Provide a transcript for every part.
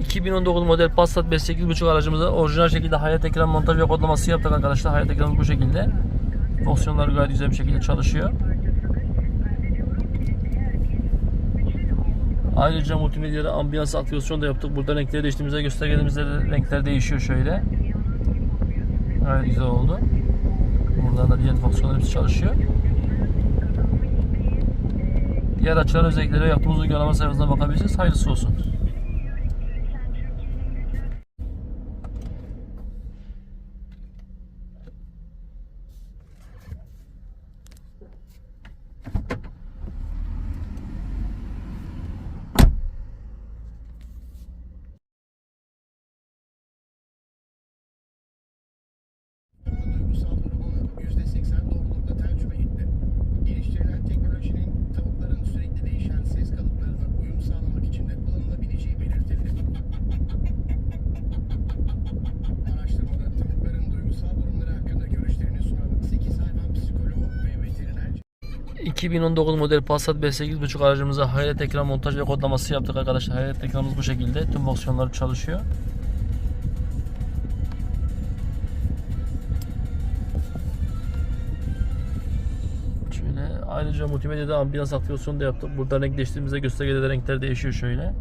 2019 model Passat 5.8.5 aracımıza orijinal şekilde hayat ekran montaj ve kodlaması yaptık arkadaşlar. Hayat ekranımız bu şekilde. Fonksiyonları gayet güzel bir şekilde çalışıyor. Ayrıca multimedyada ambiyans aktivasyon da yaptık. Burada renkleri değiştiğimizde göstergelerimizde de renkler değişiyor şöyle. Gayet güzel oldu. Buradan da diğer fonksiyonlar hepsi çalışıyor. Diğer açılan özelliklere yaptığımız uygulama sayfasına bakabilirsiniz. Hayırlısı olsun. 2019 model Passat B8.5 aracımıza hayat ekran montaj ve kodlaması yaptık arkadaşlar. Hayat ekranımız bu şekilde. Tüm fonksiyonları çalışıyor. Ayrıca multimedyada ambiyans aktivasyonu da yaptık. Burada renk değiştirdiğimizde göstergede renkler değişiyor şöyle.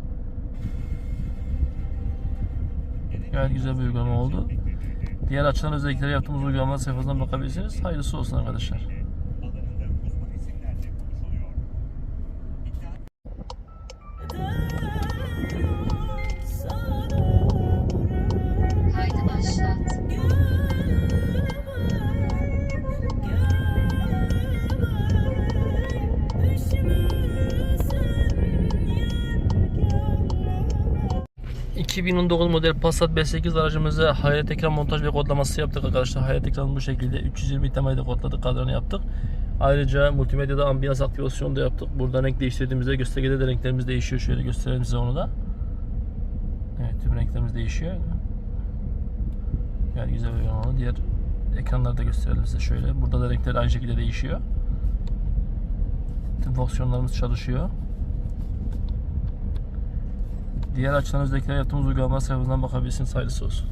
Gayet güzel bir uygulama oldu. Diğer açılan özellikleri yaptığımız uygulama sayfasından bakabilirsiniz. Hayırlısı olsun arkadaşlar. 2019 model Passat B8 aracımıza hayat ekran montaj ve kodlaması yaptık arkadaşlar. Hayat ekranı bu şekilde 320 temayda kodladık, kadranı yaptık. Ayrıca multimedyada ambiyans aktivasyonu da yaptık. Burada renk değiştirdiğimizde göstergede de renklerimiz değişiyor. Şöyle gösterelim size onu da. Evet tüm renklerimiz değişiyor. Yani güzel bir onu diğer ekranlarda gösterelim size şöyle. Burada da renkler aynı şekilde değişiyor. Tüm fonksiyonlarımız çalışıyor. Diğer açılan özellikler yaptığımız uygulama sayfasından bakabilirsiniz. Hayırlısı olsun.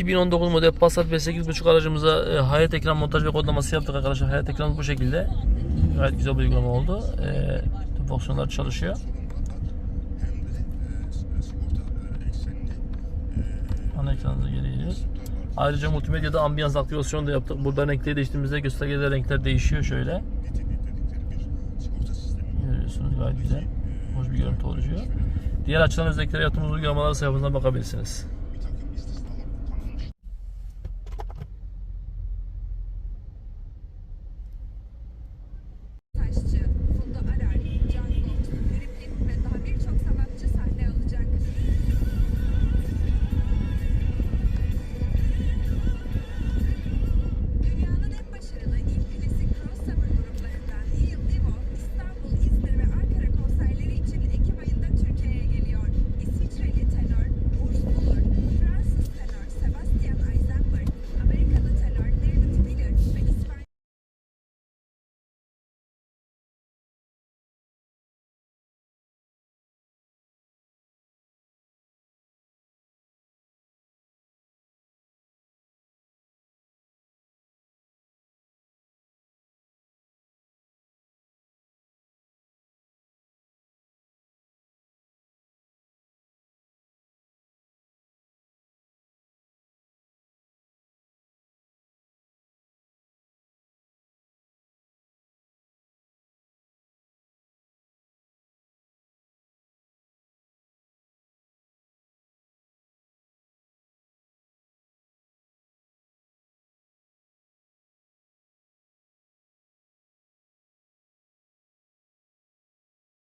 2019 model Passat B8.5 aracımıza e, hayat ekran montaj ve kodlaması yaptık arkadaşlar. Hayat ekranımız bu şekilde. Gayet güzel bir uygulama oldu. E, tüm fonksiyonlar çalışıyor. Ana ekranımıza geri geliyoruz. Ayrıca multimedyada ambiyans aktivasyonu da yaptık. Burada renkleri değiştiğimizde göstergede renkler değişiyor şöyle. Görüyorsunuz gayet güzel. Hoş bir görüntü oluşuyor. Diğer açılan özelliklere yaptığımız uygulamalar sayfasından bakabilirsiniz.